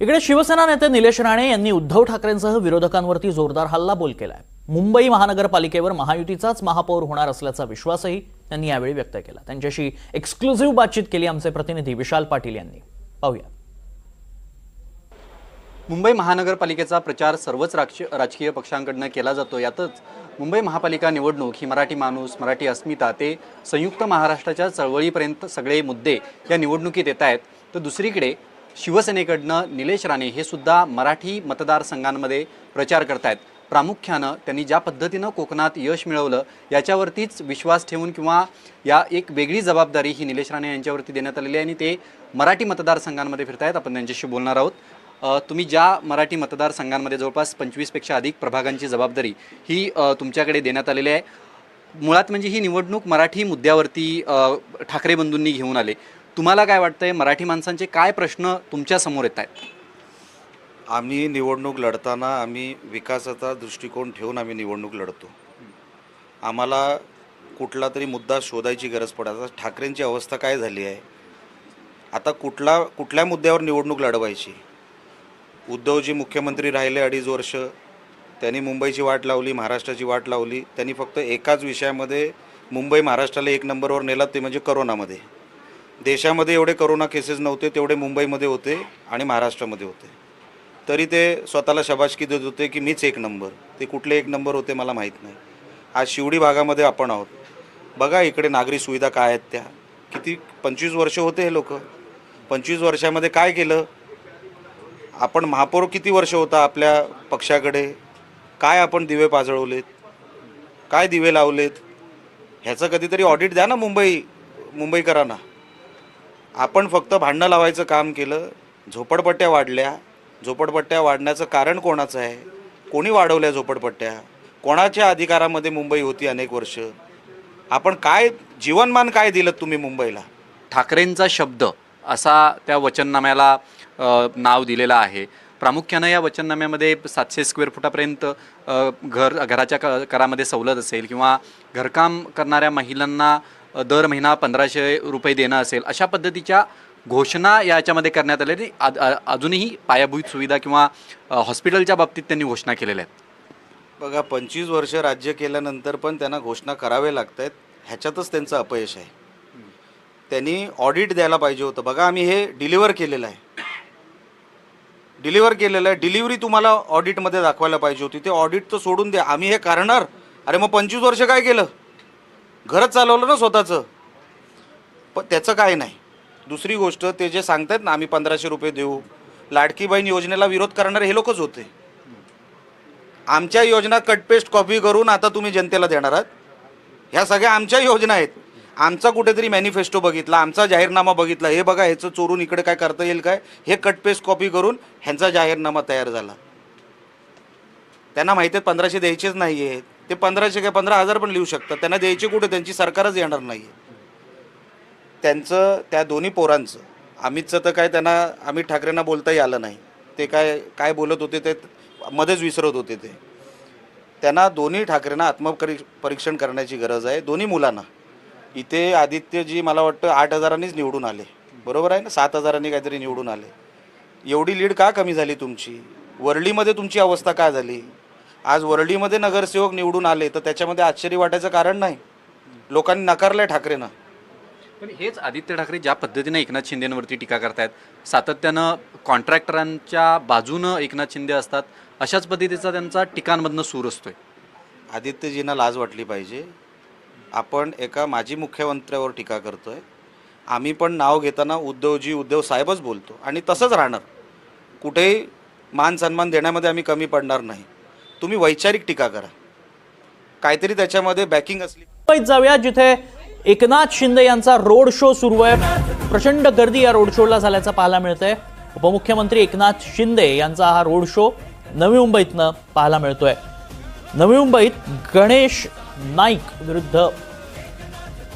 इकडे शिवसेना नेते निलेश राणे यांनी उद्धव ठाकरेंसह विरोधकांवरती जोरदार हल्लाबोल केलाय. मुंबई महानगरपालिकेवर महायुतीचाच महापौर होणार असल्याचा विश्वासही त्यांनी यावेळी व्यक्त केला. त्यांच्याशी एक्सक्लुझिव्ह बातचीत केली आमचे प्रतिनिधी विशाल पाटील यांनी. पाहूया. मुंबई महानगरपालिकेचा प्रचार सर्वच राजकीय राजकीय पक्षांकडनं केला जातो. यातच मुंबई महापालिका निवडणूक ही मराठी माणूस मराठी अस्मिता ते संयुक्त महाराष्ट्राच्या चळवळीपर्यंत सगळे मुद्दे या निवडणुकीत येत आहेत तर दुसरीकडे शिवसेनेकडनं निलेश राणे हे सुद्धा मराठी मतदारसंघांमध्ये प्रचार करतायत. प्रामुख्यानं त्यांनी ज्या पद्धतीनं कोकणात यश मिळवलं याच्यावरतीच विश्वास ठेवून किंवा या एक वेगळी जबाबदारी ही निलेश राणे यांच्यावरती देण्यात आलेली आहे आणि ते मराठी मतदारसंघांमध्ये फिरतायत. आपण त्यांच्याशी बोलणार आहोत. तुम्ही ज्या मराठी मतदारसंघांमध्ये जवळपास पंचवीसपेक्षा अधिक प्रभागांची जबाबदारी ही तुमच्याकडे देण्यात आलेली आहे. मुळात म्हणजे ही निवडणूक मराठी मुद्द्यावरती ठाकरे बंधूंनी घेऊन आले. तुम्हाला काय वाटतंय? मराठी माणसांचे काय प्रश्न तुमच्यासमोर येत आहेत? आम्ही निवडणूक लढताना आम्ही विकासाचा दृष्टिकोन ठेवून आम्ही निवडणूक लढतो. आम्हाला कुठला तरी मुद्दा शोधायची गरज पडत आता ठाकरेंची अवस्था काय झाली आहे? आता कुठला कुठल्या मुद्द्यावर निवडणूक लढवायची? उद्धवजी मुख्यमंत्री राहिले अडीच वर्ष. त्यांनी मुंबईची वाट लावली महाराष्ट्राची वाट लावली. त्यांनी फक्त एकाच विषयामध्ये मुंबई महाराष्ट्राला एक नंबरवर नेलात ते म्हणजे करोनामध्ये. देशामध्ये एवढे करोना केसेस नव्हते तेवढे मुंबईमध्ये होते आणि महाराष्ट्रामध्ये होते. तरी ते स्वतःला शबाशकी देत होते की मीच एक नंबर. ते कुठले एक नंबर होते मला माहीत नाही. आज शिवडी भागामध्ये आपण आहोत. बघा इकडे नागरी सुविधा काय आहेत त्या. किती पंचवीस वर्ष होते हे लोक. पंचवीस वर्षामध्ये काय केलं? आपण महापौर किती वर्ष होता आपल्या पक्षाकडे? काय आपण दिवे पाजळवलेत? काय दिवे लावलेत? ह्याचं कधीतरी ऑडिट द्या ना मुंबई मुंबईकरांना. आपण फक्त भांडणं लावायचं काम केलं झोपडपट्ट्या वाढल्या. झोपडपट्ट्या वाढण्याचं कारण कोणाचं आहे? कोणी वाढवल्या झोपडपट्ट्या? कोणाच्या अधिकारामध्ये मुंबई होती अनेक वर्ष? आपण काय जीवनमान काय दिलं तुम्ही मुंबईला? ठाकरेंचा शब्द असा त्या वचननाम्याला नाव दिलेलं आहे. प्रामुख्यानं या वचननाम्यामध्ये सातशे स्क्वेअर फुटापर्यंत घर घराच्या क करामध्ये सवलत असेल किंवा घरकाम करणाऱ्या महिलांना दर महिना पंधराशे रुपये देणं असेल अशा पद्धतीच्या घोषणा याच्यामध्ये करण्यात आल्या आणि अजूनही पायाभूत सुविधा किंवा हॉस्पिटलच्या बाबतीत त्यांनी घोषणा केलेल्या आहेत. बघा पंचवीस वर्ष राज्य केल्यानंतर पण त्यांना घोषणा कराव्या लागत आहेत ह्याच्यातच त्यांचं अपयश आहे. त्यांनी ऑडिट द्यायला पाहिजे होतं. बघा आम्ही हे डिलिव्हर केलेलं आहे. डिलिव्हर केलेलं आहे. डिलिव्हरी तुम्हाला ऑडिटमध्ये दाखवायला पाहिजे होती. ते ऑडिट तर सोडून द्या आम्ही हे करणार. अरे मग पंचवीस वर्ष काय केलं? घरच चालवलं ना स्वतःचं. पण त्याचं काय नाही. दुसरी गोष्ट ते जे सांगतायत ना आम्ही पंधराशे रुपये देऊ. लाडकी बहीण योजनेला विरोध करणारे हे लोकच होते. आमच्या योजना कटपेस्ट कॉपी करून आता तुम्ही जनतेला देणार आहात. ह्या सगळ्या आमच्या योजना आहेत. आमचा कुठेतरी मॅनिफेस्टो बघितला आमचा जाहीरनामा बघितला. हे बघा ह्याचं चोरून इकडे काय करता येईल काय? हे कटपेस्ट कॉपी करून ह्यांचा जाहीरनामा तयार झाला. त्यांना माहिती आहेत पंधराशे द्यायचेच नाही आहेत ते पंधराशे काय पंधरा हजार पण लिहू शकतात. त्यांना द्यायचे कुठे? त्यांची सरकारच येणार नाही त्यांचं त्या दोन्ही पोरांचं. अमितचं तर काय त्यांना अमित ठाकरेंना बोलताही आलं नाही. ते काय काय बोलत होते ते मध्येच विसरत होते ते. त्यांना दोन्ही ठाकरेंना आत्मपरी परीक्षण करण्याची गरज आहे. दोन्ही मुलांना. इथे आदित्यजी मला वाटतं आठ हजारांनीच निवडून आले. बरोबर आहे ना? सात हजारांनी काहीतरी निवडून आले. एवढी लीड का कमी झाली तुमची? वरळीमध्ये तुमची अवस्था काय झाली? आज वरळीमध्ये नगरसेवक निवडून आले तर त्याच्यामध्ये आश्चर्य वाटायचं कारण नाही? लोकांनी नकारलं आहे ठाकरेंना. पण हेच आदित्य ठाकरे ज्या पद्धतीने एकनाथ शिंदेवरती टीका करतायत सातत्यानं कॉन्ट्रॅक्टरांच्या बाजूनं एकनाथ शिंदे असतात अशाच पद्धतीचा त्यांचा टीकांमधनं सूर असतोय. आदित्यजींना लाज वाटली पाहिजे. आपण एका माजी मुख्यमंत्र्यावर टीका करतो आहे आम्ही पण नाव घेताना उद्धवजी उद्धव साहेबच बोलतो. आणि तसंच राहणार. कुठेही मान सन्मान देण्यामध्ये आम्ही कमी पडणार नाही. तुम्ही वैचारिक टीका करा. काहीतरी त्याच्यामध्ये बॅकिंग असली मुंबईत जाऊया जिथे एकनाथ शिंदे यांचा रोड शो सुरू आहे. प्रचंड गर्दी या रोड शोला झाल्याचं पाहायला मिळतंय. उपमुख्यमंत्री एकनाथ शिंदे यांचा हा रोड शो नवी मुंबईतनं पाहायला मिळतोय. नवी मुंबईत गणेश नाईक विरुद्ध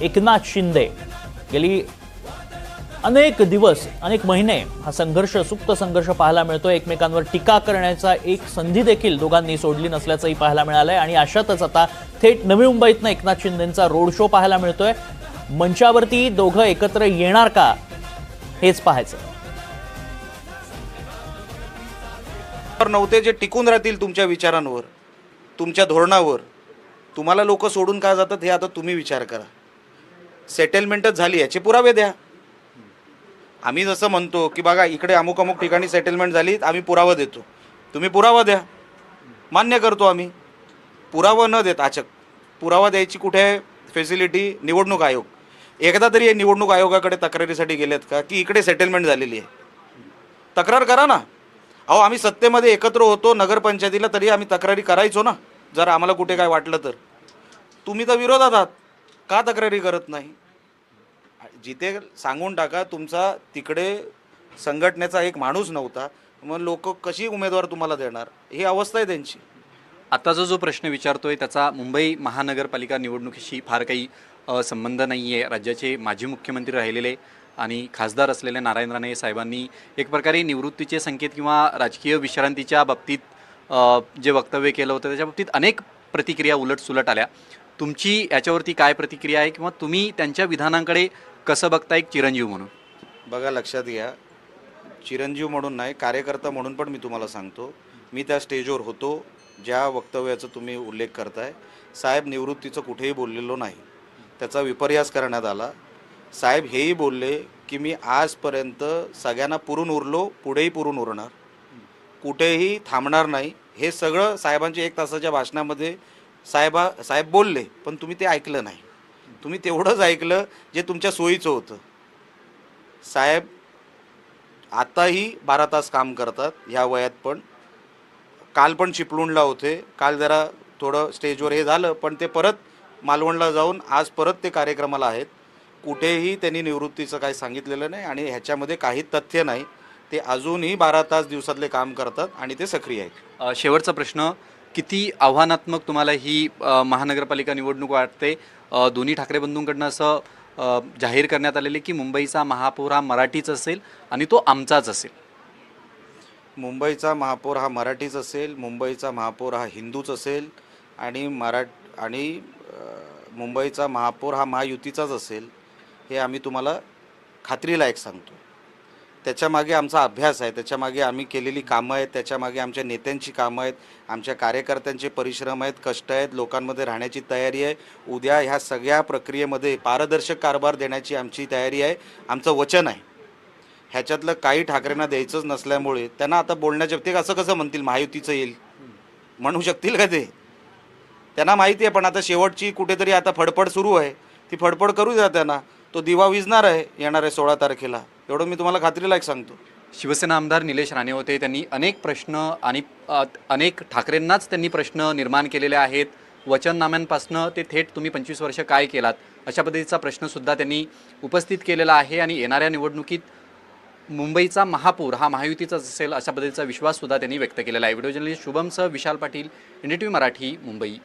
एकनाथ शिंदे गेली अनेक दिवस अनेक महिने हा संघर्ष सुप्त संघर्ष पाहायला मिळतो. एकमेकांवर टीका करण्याचा एक संधी देखील दोघांनी सोडली नसल्याचंही पाहायला मिळालंय. आणि अशातच आता थेट नवी मुंबईतनं एकनाथ शिंदेचा रोड शो पाहायला मिळतोय. मंचावरती दोघं एकत्र येणार का? हेच पाहायचं. नव्हते जे टिकून राहतील तुमच्या विचारांवर तुमच्या धोरणावर तुम्हाला लोक सोडून का जातात हे आता तुम्ही विचार करा. सेटलमेंटच झाली याचे पुरावे द्या. आम्ही जसं म्हणतो की बघा इकडे अमुक अमुक ठिकाणी सेटलमेंट झाली आम्ही पुरावा देतो. तुम्ही पुरावा द्या. मान्य करतो आम्ही. पुरावा न देत अचक पुरावा द्यायची कुठे आहे फॅसिलिटी निवडणूक आयोग. एकदा तरी हे निवडणूक आयोगाकडे तक्रारीसाठी गेलेत का? की इकडे सेटलमेंट झालेली आहे. तक्रार करा ना. अहो आम्ही सत्तेमध्ये एकत्र होतो नगरपंचायतीला तरी आम्ही तक्रारी करायचो ना. जर आम्हाला कुठे काय वाटलं तर. तुम्ही तर विरोधात आहात. का तक्रारी करत नाही? जिथे सांगून टाका तुमचा तिकडे संघटनेचा एक माणूस नव्हता मग लोक कशी उमेदवार तुम्हाला देणार? ही अवस्था आहे त्यांची. आत्ताचा जो प्रश्न विचारतोय त्याचा मुंबई महानगरपालिका निवडणुकीशी फार काही संबंध नाही आहे राज्याचे माजी मुख्यमंत्री राहिलेले आणि खासदार असलेले नारायण राणे साहेबांनी एक प्रकारे निवृत्तीचे संकेत किंवा राजकीय विश्रांतीच्या बाबतीत जे वक्तव्य केलं होतं त्याच्या बाबतीत अनेक प्रतिक्रिया उलटसुलट आल्या. तुमची याच्यावरती काय प्रतिक्रिया आहे किंवा तुम्ही त्यांच्या विधानांकडे कसं बघता एक चिरंजीव म्हणून? बघा लक्षात घ्या. चिरंजीव म्हणून नाही कार्यकर्ता म्हणून पण मी तुम्हाला सांगतो. मी त्या स्टेजवर होतो ज्या वक्तव्याचा तुम्ही उल्लेख करताय. साहेब निवृत्तीचं कुठेही बोललेलो नाही. त्याचा विपर्यास करण्यात आला. साहेब हेही बोलले की मी आजपर्यंत सगळ्यांना पुरून उरलो पुढेही पुरून उरणार. कुठेही थांबणार नाही. हे सगळं साहेबांच्या एक तासाच्या भाषणामध्ये साहेबा साहेब बोलले पण तुम्ही ते ऐकलं नाही. तुम्ही तेवढंच ऐकलं जे तुमच्या सोयीचं होतं. साहेब आत्ताही बारा तास काम करतात ह्या वयात पण. काल पण चिपळूणला होते. काल जरा थोडं स्टेजवर हे झालं पण ते परत मालवणला जाऊन आज परत ते कार्यक्रमाला आहेत. कुठेही त्यांनी निवृत्तीचं काही सांगितलेलं नाही आणि ह्याच्यामध्ये काही तथ्य नाही. ते अजूनही बारा तास दिवसातले काम करतात आणि ते सक्रिय आहेत. अ, शेवटचा प्रश्न किती आव्हानात्मक तुम्हाला ही अ, महानगरपालिका निवडणूक वाटते? अ, दोन्ही ठाकरे बंधूंकडनं असं अ, जाहीर करण्यात आलेले की मुंबईचा महापौर हा मराठीच असेल आणि तो आमचाच असेल. मुंबईचा महापौर हा मराठीच असेल मुंबईचा महापौर हा हिंदूच असेल आणि मराठ आणि अं, मुंबईचा महापौर हा महायुतीचाच असेल हे आम्ही तुम्हाला खात्रीलायक सांगतो. त्याच्यामागे आमचा अभ्यास आहे. त्याच्यामागे आम्ही केलेली कामं आहेत. त्याच्यामागे आमच्या नेत्यांची कामं आहेत. आमच्या कार्यकर्त्यांचे परिश्रम आहेत कष्ट आहेत लोकांमध्ये राहण्याची तयारी आहे. उद्या ह्या सगळ्या प्रक्रियेमध्ये पारदर्शक कारभार देण्याची आमची तयारी आहे. आमचं वचन आहे. ह्याच्यातलं काही ठाकरेंना द्यायचंच नसल्यामुळे त्यांना आता बोलण्याच्या ते असं कसं म्हणतील? महायुतीचं येईल. म्हणू शकतील का ते? त्यांना माहिती आहे पण आता शेवटची कुठेतरी आता फडफड सुरू आहे. ती फडफड करू द्या त्यांना. तो दिवा विजणार आहे येणार आहे सोळा तारखेला. एवढं मी तुम्हाला खात्रीलायक सांगतो. शिवसेना आमदार निलेश राणे होते त्यांनी अनेक प्रश्न आणि अनेक ठाकरेंनाच त्यांनी प्रश्न निर्माण केलेले आहेत. वचननाम्यांपासनं ते थेट तुम्ही पंचवीस वर्ष काय केलात? अशा पद्धतीचा प्रश्नसुद्धा त्यांनी उपस्थित केलेला आहे आणि येणाऱ्या निवडणुकीत मुंबईचा महापौर हा महायुतीचाच असेल अशा पद्धतीचा विश्वाससुद्धा त्यांनी व्यक्त केलेला आहे. Video journalist शुभमसह Vishal Patil N T V Marathi Mumbai.